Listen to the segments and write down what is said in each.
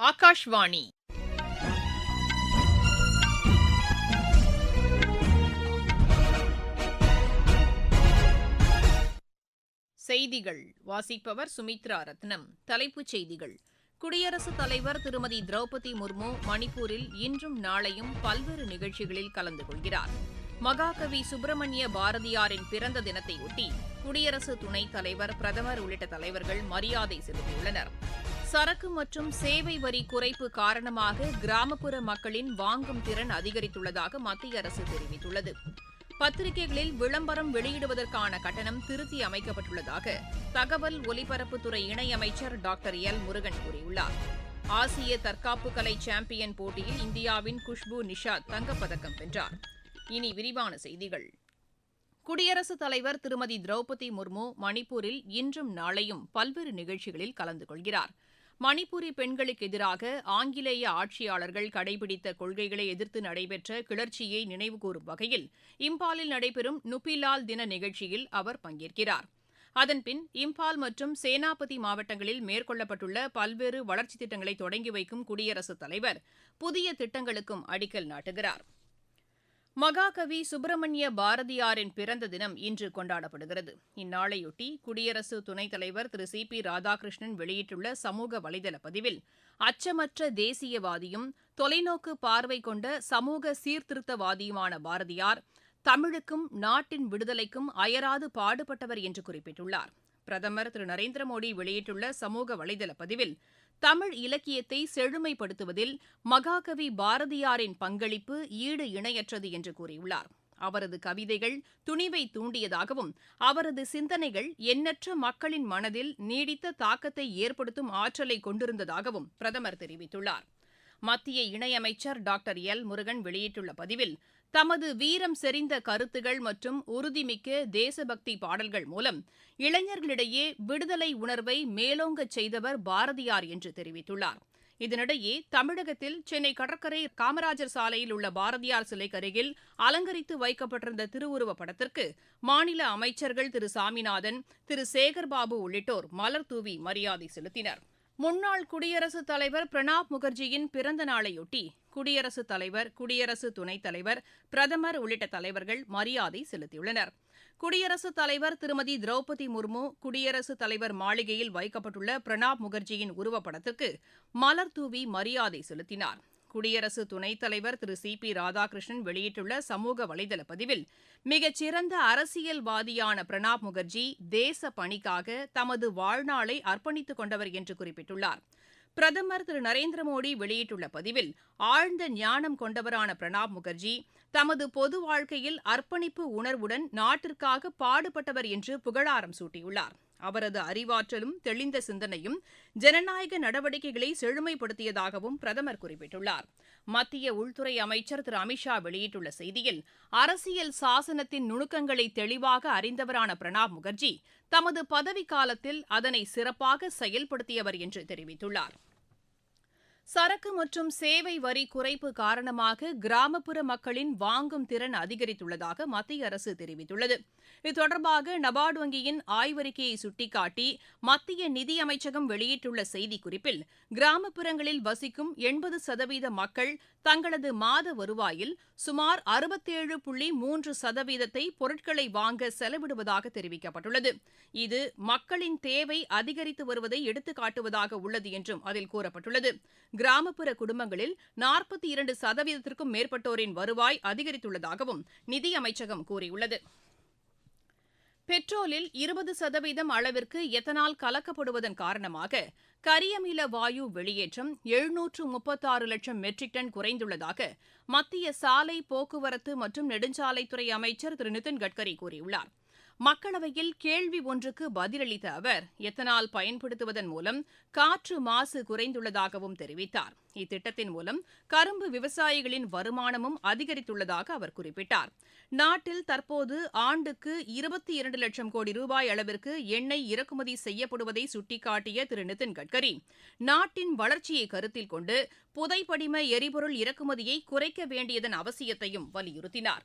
ஆகாஷ்வாணி. செய்திகள். வாசிப்பவர் சுமித்ரா ரத்னம். தலைப்புச் செய்திகள். குடியரசுத் தலைவர் திருமதி திரௌபதி முர்மு மணிப்பூரில் இன்றும் நாளையும் பல்வேறு நிகழ்ச்சிகளில் கலந்து கொள்கிறார். மகாகவி சுப்பிரமணிய பாரதியாரின் பிறந்த தினத்தையொட்டி குடியரசு துணைத் தலைவர் பிரதமர் உள்ளிட்ட தலைவர்கள் மரியாதை செலுத்தியுள்ளனர். சரக்கு மற்றும் சேவை வரி குறைப்பு காரணமாக கிராமப்புற மக்களின் வாங்கும் திறன் அதிகரித்துள்ளதாக மத்திய அரசு தெரிவித்துள்ளது. பத்திரிகைகளில் விளம்பரம் வெளியிடுவதற்கான கட்டணம் திருத்தி அமைக்கப்பட்டுள்ளதாக தகவல் ஒலிபரப்புத்துறை இணையமைச்சர் டாக்டர் எல். முருகன் கூறியுள்ளார். ஆசிய தற்காப்பு கலை சாம்பியன் போட்டியில் இந்தியாவின் குஷ்பு நிஷாத் தங்கப்பதக்கம் வென்றார். இனி விரிவான செய்திகள். குடியரசுத் தலைவர் திருமதி திரௌபதி முர்மு மணிப்பூரில் இன்றும் நாளையும் பல்வேறு நிகழ்ச்சிகளில் கலந்து கொள்கிறார். மணிப்பூரி பெண்களுக்கு எதிராக ஆங்கிலேய ஆட்சியாளர்கள் கடைபிடித்த கொள்கைகளை எதிர்த்து நடைபெற்ற கிளர்ச்சியை நினைவுகூரும் வகையில் இம்பாலில் நடைபெறும் நுப்பிலால் தின நிகழ்ச்சியில் அவர் பங்கேற்கிறார். அதன்பின் இம்பால் மற்றும் சேனாபதி மாவட்டங்களில் மேற்கொள்ளப்பட்டுள்ள பல்வேறு வளர்ச்சித் திட்டங்களை தொடங்கி வைக்கும் குடியரசுத் தலைவர் புதிய திட்டங்களுக்கும் அடிக்கல் நாட்டுகிறார். மகாகவி சுப்பிரமணிய பாரதியாரின் பிறந்த தினம் இன்று கொண்டாடப்படுகிறது. இந்நாளையொட்டி குடியரசு துணைத் தலைவர் திரு சி பி ராதாகிருஷ்ணன் வெளியிட்டுள்ள சமூக வலைதள பதிவில் அச்சமற்ற தேசியவாதியும் தொலைநோக்கு பார்வை கொண்ட சமூக சீர்திருத்தவாதியுமான பாரதியார் தமிழுக்கும் நாட்டின் விடுதலைக்கும் அயராது பாடுபட்டவர் என்று குறிப்பிட்டுள்ளார். பிரதமர் திரு நரேந்திர மோடி வெளியிட்டுள்ள சமூக வலைதள பதிவில் தமிழ் இலக்கியத்தை செழுமைப்படுத்துவதில் மகாகவி பாரதியாரின் பங்களிப்பு ஈடு இணையற்றது என்று கூறியுள்ளார். அவரது கவிதைகள் துணிவை தூண்டியதாகவும் அவரது சிந்தனைகள் எண்ணற்ற மக்களின் மனதில் நீடித்த தாக்கத்தை ஏற்படுத்தும் ஆற்றலை கொண்டிருந்ததாகவும் பிரதமர் தெரிவித்துள்ளார். மத்திய இணையமைச்சர் டாக்டர் எல் முருகன் வெளியிட்டுள்ள பதிவில் தமது வீரம் செறிந்த கருத்துகள் மற்றும் உறுதிமிக்க தேசபக்தி பாடல்கள் மூலம் இளைஞர்களிடையே விடுதலை உணர்வை மேலோங்கச் செய்தவர் பாரதியார் என்று தெரிவித்துள்ளார். இதனிடையே தமிழகத்தில் சென்னை கடற்கரை காமராஜர் சாலையில் உள்ள பாரதியார் சிலைக்கு அருகில் அலங்கரித்து வைக்கப்பட்டிருந்த திருவுருவப் படத்திற்கு மாநில அமைச்சர்கள் திரு சாமிநாதன் திரு சேகர்பாபு உள்ளிட்டோர் மலர் தூவி மரியாதை செலுத்தினர். முன்னாள் குடியரசுத் தலைவர் பிரணாப் முகர்ஜியின் பிறந்த நாளையொட்டி குடியரசுத் தலைவர் குடியரசு துணைத் தலைவர் பிரதமர் உள்ளிட்ட தலைவர்கள் மரியாதை செலுத்தியுள்ளனர். குடியரசுத் தலைவர் திருமதி திரௌபதி முர்மு குடியரசுத் தலைவர் மாளிகையில் வைக்கப்பட்டுள்ள பிரணாப் முகர்ஜியின் உருவப்படத்திற்கு மலர் தூவி மரியாதை செலுத்தினார். குடியரசு துணைத் தலைவர் திரு சி. பி. ராதாகிருஷ்ணன் வெளியிட்டுள்ள சமூக வலைதள பதிவில் மிகச்சிறந்த அரசியல்வாதியான பிரணாப் முகர்ஜி தேச பணிக்காக தமது வாழ்நாளை அர்ப்பணித்துக் கொண்டவர் என்று குறிப்பிட்டுள்ளார். பிரதமர் திரு. நரேந்திர மோடி வெளியிட்டுள்ள பதிவில் ஆழ்ந்த ஞானம் கொண்டவரான பிரணாப் முகர்ஜி தமது பொது வாழ்க்கையில் அர்ப்பணிப்பு உணர்வுடன் நாட்டிற்காக பாடுபட்டவர் என்று புகழாரம் சூட்டியுள்ளார். அவரது அறிவாற்றலும் தெளிந்த சிந்தனையும் ஜனநாயக நடவடிக்கைகளை செழுமைப்படுத்தியதாகவும் பிரதமர் குறிப்பிட்டுள்ளார். மத்திய உள்துறை அமைச்சர் திரு. அமித்ஷா வெளியிட்டுள்ள செய்தியில் அரசியல் சாசனத்தின் நுணுக்கங்களை தெளிவாக அறிந்தவரான பிரணாப் முகர்ஜி தமது பதவிக்காலத்தில் அதனை சிறப்பாக செயல்படுத்தியவர் என்று தெரிவித்துள்ளார். சரக்கு மற்றும் சேவை வரி குறைப்பு காரணமாக கிராமப்புற மக்களின் வாங்கும் திறன் அதிகரித்துள்ளதாக மத்திய அரசு தெரிவித்துள்ளது. இது தொடர்பாக நபார்டு வங்கியின் ஆய்வறிக்கையை சுட்டிக்காட்டி மத்திய நிதியமைச்சகம் வெளியிட்டுள்ள செய்திக்குறிப்பில் கிராமப்புறங்களில் வசிக்கும் எண்பது சதவீத மக்கள் தங்களது மாத வருவாயில் சுமார் அறுபத்தேழு புள்ளி மூன்று சதவீதத்தை பொருட்களை வாங்க செலவிடுவதாக தெரிவிக்கப்பட்டுள்ளது. இது மக்களின் தேவை அதிகரித்து வருவதை எடுத்துக்காட்டுவதாக உள்ளது என்றும் அதில் கூறப்பட்டுள்ளது. கிராமப்புற குடும்பங்களில் நாற்பத்தி இரண்டு சதவீதத்திற்கும் மேற்பட்டோரின் வருவாய் அதிகரித்துள்ளதாகவும் நிதியமைச்சகம் கூறியுள்ளது. பெட்ரோலில் இருபது சதவீதம் அளவிற்கு எத்தனால் கலக்கப்படுவதன் காரணமாக கரியமில வாயு வெளியேற்றம் எழுநூற்று முப்பத்தாறு லட்சம் மெட்ரிக் டன் குறைந்துள்ளதாக மத்திய சாலை போக்குவரத்து மற்றும் நெடுஞ்சாலைத்துறை அமைச்சர் திரு நிதின் கட்கரி கூறியுள்ளார். மக்களவையில் கேள்வி ஒன்றுக்கு பதிலளித்த அவர் எத்தனால் பயன்படுத்துவதன் மூலம் காற்று மாசு குறைந்துள்ளதாகவும் தெரிவித்தார். இத்திட்டத்தின் மூலம் கரும்பு விவசாயிகளின் வருமானமும் அதிகரித்துள்ளதாக அவர் குறிப்பிட்டார். நாட்டில் தற்போது ஆண்டுக்கு இருபத்தி இரண்டு லட்சம் கோடி ரூபாய் அளவிற்கு எண்ணெய் இறக்குமதி செய்யப்படுவதை சுட்டிக்காட்டிய திரு. நிதின் கட்கரி நாட்டின் வளர்ச்சியை கருத்தில் கொண்டு புதைப்படிம எரிபொருள் இறக்குமதியை குறைக்க வேண்டியதன் அவசியத்தையும் வலியுறுத்தினார்.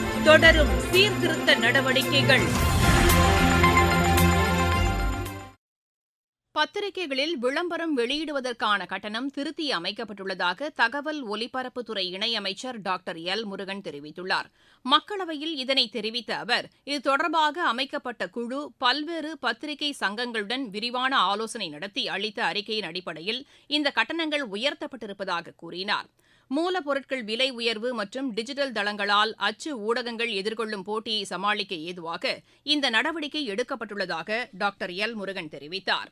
தொடரும் சீர்திருத்த நடவடிக்கைகள். பத்திரிகைகளில் விளம்பரம் வெளியிடுவதற்கான கட்டணம் திருத்தி அமைக்கப்பட்டுள்ளதாக தகவல் ஒலிபரப்புத்துறை இணையமைச்சர் டாக்டர் எல் முருகன் தெரிவித்துள்ளார். மக்களவையில் இதனை தெரிவித்த அவர் இது தொடர்பாக அமைக்கப்பட்ட குழு பல்வேறு பத்திரிகை சங்கங்களுடன் விரிவான ஆலோசனை நடத்தி அளித்த அறிக்கையின் அடிப்படையில் இந்த கட்டணங்கள் உயர்த்தப்பட்டிருப்பதாக கூறினார். மூலப்பொருட்கள் விலை உயர்வு மற்றும் டிஜிட்டல் தளங்களால் அச்சு ஊடகங்கள் எதிர்கொள்ளும் போட்டியை சமாளிக்க ஏதுவாக இந்த நடவடிக்கை எடுக்கப்பட்டுள்ளதாக டாக்டர் எல் முருகன் தெரிவித்தார்.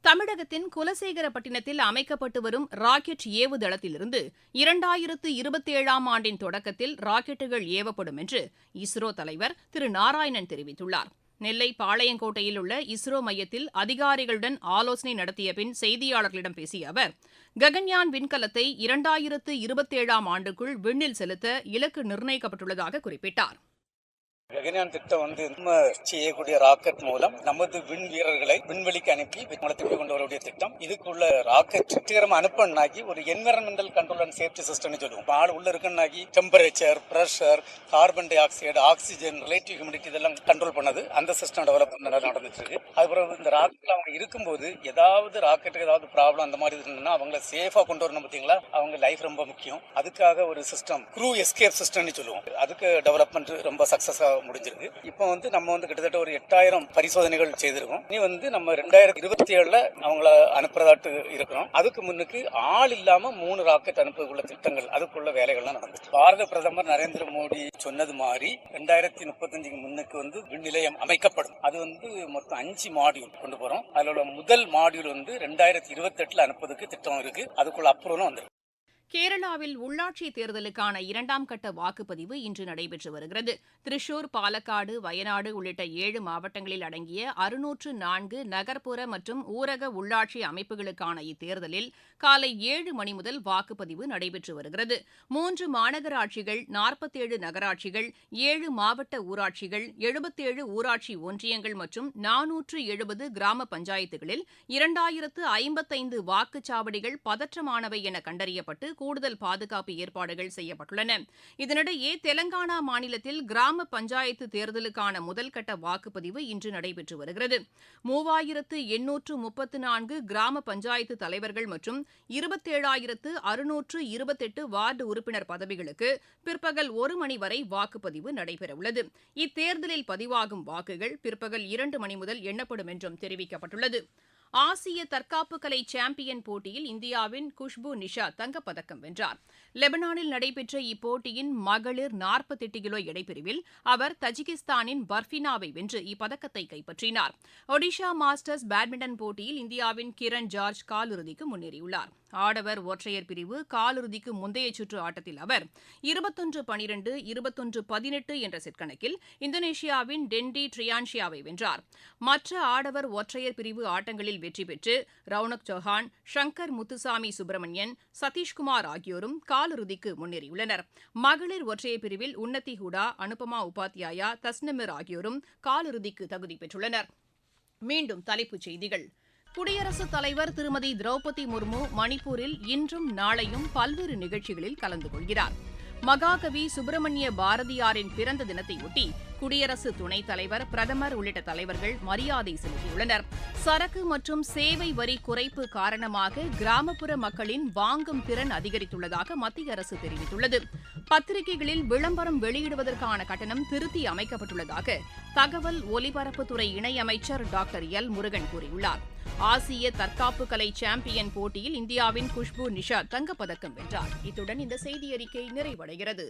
தமிழகத்தின் குலசேகரப்பட்டினத்தில் அமைக்கப்பட்டு வரும் ராக்கெட் ஏவுதளத்திலிருந்து இரண்டாயிரத்து இருபத்தேழாம் ஆண்டின் தொடக்கத்தில் ராக்கெட்டுகள் ஏவப்படும் என்று இஸ்ரோ தலைவர் திரு நாராயணன் தெரிவித்துள்ளார். நெல்லை பாளையங்கோட்டையில் உள்ள இஸ்ரோ மையத்தில் அதிகாரிகளுடன் ஆலோசனை நடத்திய பின் செய்தியாளர்களிடம் பேசிய அவர் ககன்யான் விண்கலத்தை இரண்டாயிரத்து இருபத்தேழாம் ஆண்டுக்குள் விண்ணில் செலுத்த இலக்கு நிர்ணயிக்கப்பட்டுள்ளதாக குறிப்பிட்டார். ககன்யான் திட்டம் வந்து நம்ம செய்யக்கூடிய ராக்கெட் மூலம் நமது விண் வீரர்களை விண்வெளிக்கு அனுப்பி திருப்பி கொண்டு வரக்கூடிய திட்டம். இதுக்குள்ள ராக்கெட் வெற்றிகரமா அனுப்பினாக்கி ஒரு என்விரான்மெண்டல் கண்ட்ரோல் அண்ட் சேஃப்டி சிஸ்டம்னு சொல்லுவோம். ஆள் உள்ள இருக்குன்னாக்கி temperature pressure carbon dioxide oxygen relative humidity இதெல்லாம் கண்ட்ரோல் பண்ணது. அந்த சிஸ்டம் டெவலப் நடந்துட்டு இருக்கு அதுக்கப்புறம் இந்த ராக்கெட்ல அவங்க இருக்கும்போது ஏதாவது ராக்கெட்டுக்கு ஏதாவது ப்ராப்ளம் அந்த மாதிரி இருந்ததுன்னா அவங்கள சேஃபா கொண்டு வரணும் பார்த்தீங்களா? அவங்க லைஃப் ரொம்ப முக்கியம். அதுக்காக ஒரு சிஸ்டம் க்ரூ எஸ்கேப் சிஸ்டம்னு சொல்லுவோம். அதுக்கு டெவலப்மெண்ட் ரொம்ப சக்சஸா முடிஞ்சிருக்கு. இப்போ வந்து நம்ம வந்து கிட்டத்தட்ட ஒரு எட்டாயிரம் பரிசோதனைகள் செய்திருக்கோம். இனி வந்து நம்ம ரெண்டாயிரத்தி இருபத்தி ஏழுல அவங்கள அனுப்புறதாட்டு இருக்கிறோம். அதுக்கு முன்னுக்கு ஆள் இல்லாம மூணு ராக்கெட் அனுப்புவதுக்குள்ள திட்டங்கள் அதுக்குள்ள வேலைகள்லாம் நடந்துச்சு. பாரத பிரதமர் நரேந்திர மோடி சொன்னது மாதிரி ரெண்டாயிரத்தி முப்பத்தஞ்சுக்கு முன்னுக்கு வந்து விண்நிலையம் அமைக்கப்படும். அது வந்து மொத்தம் அஞ்சு மாடியூல் கொண்டு போறோம். அதுல உள்ள முதல் மாடியூல் வந்து ரெண்டாயிரத்தி இருபத்தி எட்டுல அனுப்புறதுக்கு திட்டம் இருக்கு. அதுக்குள்ள அப்ரூவலும் வந்துருக்கு. கேரளாவில் உள்ளாட்சி தேர்தலுக்கான இரண்டாம் கட்ட வாக்குப்பதிவு இன்று நடைபெற்று வருகிறது. திரிஷூர் பாலக்காடு வயநாடு உள்ளிட்ட ஏழு மாவட்டங்களில் அடங்கிய அறுநூற்று நான்கு நகர்ப்புற மற்றும் ஊரக உள்ளாட்சி அமைப்புகளுக்கான இத்தேர்தலில் காலை ஏழு மணி முதல் வாக்குப்பதிவு நடைபெற்று வருகிறது. மூன்று மாநகராட்சிகள் நாற்பத்தேழு நகராட்சிகள் ஏழு மாவட்ட ஊராட்சிகள் எழுபத்தேழு ஊராட்சி ஒன்றியங்கள் மற்றும் நானூற்று எழுபது கிராம பஞ்சாயத்துகளில் இரண்டாயிரத்து ஐம்பத்தைந்து வாக்குச்சாவடிகள் பதற்றமானவை என கண்டறியப்பட்டு கூடுதல் பாதுகாப்பு ஏற்பாடுகள் செய்யப்பட்டுள்ளன. இதனிடையே தெலங்கானா மாநிலத்தில் கிராம பஞ்சாயத்து தேர்தலுக்கான முதல்கட்ட வாக்குப்பதிவு இன்று நடைபெற்று வருகிறது. மூவாயிரத்து எண்ணூற்று முப்பத்து நான்கு கிராம பஞ்சாயத்து தலைவர்கள் மற்றும் இருபத்தேழாயிரத்து அறுநூற்று இருபத்தெட்டு வார்டு உறுப்பினர் பதவிகளுக்கு பிற்பகல் ஒரு மணி வரை வாக்குப்பதிவு நடைபெறவுள்ளது. இத்தேர்தலில் பதிவாகும் வாக்குகள் பிற்பகல் இரண்டு மணி முதல் எண்ணப்படும் என்றும் தெரிவிக்கப்பட்டுள்ளது. ஆசிய தற்காப்பு கலை சாம்பியன் போட்டியில் இந்தியாவின் குஷ்பு நிஷா தங்கப்பதக்கம் வென்றார். லெபனானில் நடைபெற்ற இப்போட்டியின் மகளிர் நாற்பத்தெட்டு கிலோ எடைப்பிரிவில் அவர் தஜிகிஸ்தானின் பர்ஃபினாவை வென்று இப்பதக்கத்தை கைப்பற்றினார். ஒடிஷா மாஸ்டர்ஸ் பேட்மிண்டன் போட்டியில் இந்தியாவின் கிரண் ஜார்ஜ் காலிறுதிக்கு முன்னேறியுள்ளார். ஆடவர் ஒற்றையர் பிரிவு காலிறுதிக்கு முந்தைய சுற்று ஆட்டத்தில் அவர் இருபத்தொன்று பனிரெண்டு இருபத்தொன்று பதினெட்டு என்ற செட் கணக்கில் இந்தோனேஷியாவின் டென்டி ட்ரியான்ஷியாவை வென்றார். மற்ற ஆடவர் ஒற்றையர் பிரிவு ஆட்டங்களில் வெற்றி பெற்று ரவுனக் சௌஹான் ஷங்கர் முத்துசாமி சுப்பிரமணியன் சதீஷ்குமார் ஆகியோரும் காலிறுதிக்கு முன்னேறியுள்ளனர். மகளிர் ஒற்றையர் பிரிவில் உன்னதி ஹூடா அனுபமா உபாத்யாயா தஸ்னமிர் ஆகியோரும் காலிறுதிக்கு தகுதி பெற்றுள்ளனர். மீண்டும் தலைப்புச் செய்திகள். குடியரசுத் தலைவர் திருமதி திரௌபதி முர்மு மணிப்பூரில் இன்றும் நாளையும் பல்வேறு நிகழ்ச்சிகளில் கலந்து கொள்கிறார். மகாகவி சுப்பிரமணிய பாரதியாரின் பிறந்த தினத்தையொட்டி குடியரசு துணைத் தலைவர் பிரதமர் உள்ளிட்ட தலைவர்கள் மரியாதை செலுத்தியுள்ளனர். சரக்கு மற்றும் சேவை வரி குறைப்பு காரணமாக கிராமப்புற மக்களின் வாங்கும் திறன் அதிகரித்துள்ளதாக மத்திய அரசு தெரிவித்துள்ளது. பத்திரிகைகளில் விளம்பரம் வெளியிடுவதற்கான கட்டணம் திருத்தி அமைக்கப்பட்டுள்ளதாக தகவல் ஒலிபரப்புத்துறை இணையமைச்சர் டாக்டர் எல் முருகன் கூறியுள்ளார். ஆசிய தற்காப்பு கலை சாம்பியன் போட்டியில் இந்தியாவின் குஷ்பு நிஷா தங்கப்பதக்கம் வென்றார். இத்துடன் இந்த செய்தியறிக்கை நிறைவடைகிறது.